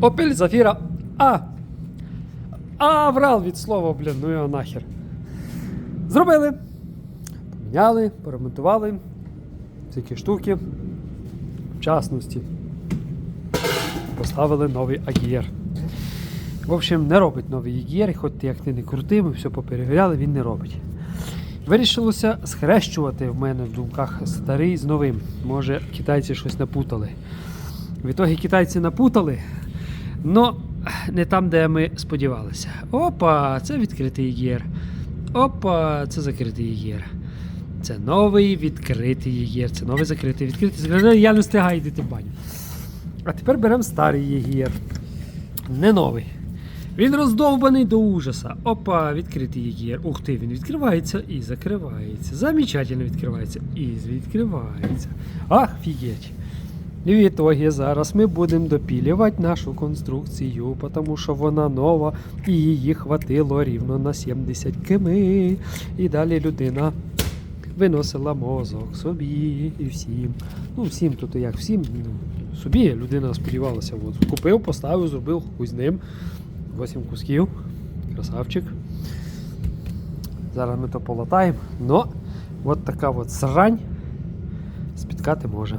Opel Zafira А. А, врал від слова, блін, ну його нахер. Зробили. Поміняли, поремонтували. Всякі штуки. В частності. Поставили новий Агієр. В общем, не робить новий Агієр, хоч ти як ти не крутий, ми все поперевіряли, він не робить. Вирішилося схрещувати в мене в думках старий з новим. Може, китайці щось напутали. В ітогі китайці напутали, але не там, де ми сподівалися. Опа, це відкритий ЄГР. Опа, це закритий ЄГР. Це новий відкритий ЄГР. Це новий закритий відкритий. закритий. Я не встигаю йти в баню. А тепер беремо старий ЄГР. Не новий. Він роздовбаний до ужаса. Опа, відкритий ЄГР. Ух ти, він відкривається і закривається. Замечательно відкривається і відкривається. Ах, фігеть. І в ітогі зараз ми будемо допілювати нашу конструкцію, тому що вона нова і її хватило рівно на 70 км. І далі людина виносила мозок собі і всім. Ну, всім тут як всім. Ну, собі людина сподівалася, от, купив, поставив, зробив з ним. 8 кусків. Красавчик. Зараз ми то полатаємо. Но от така от срань спіткати може.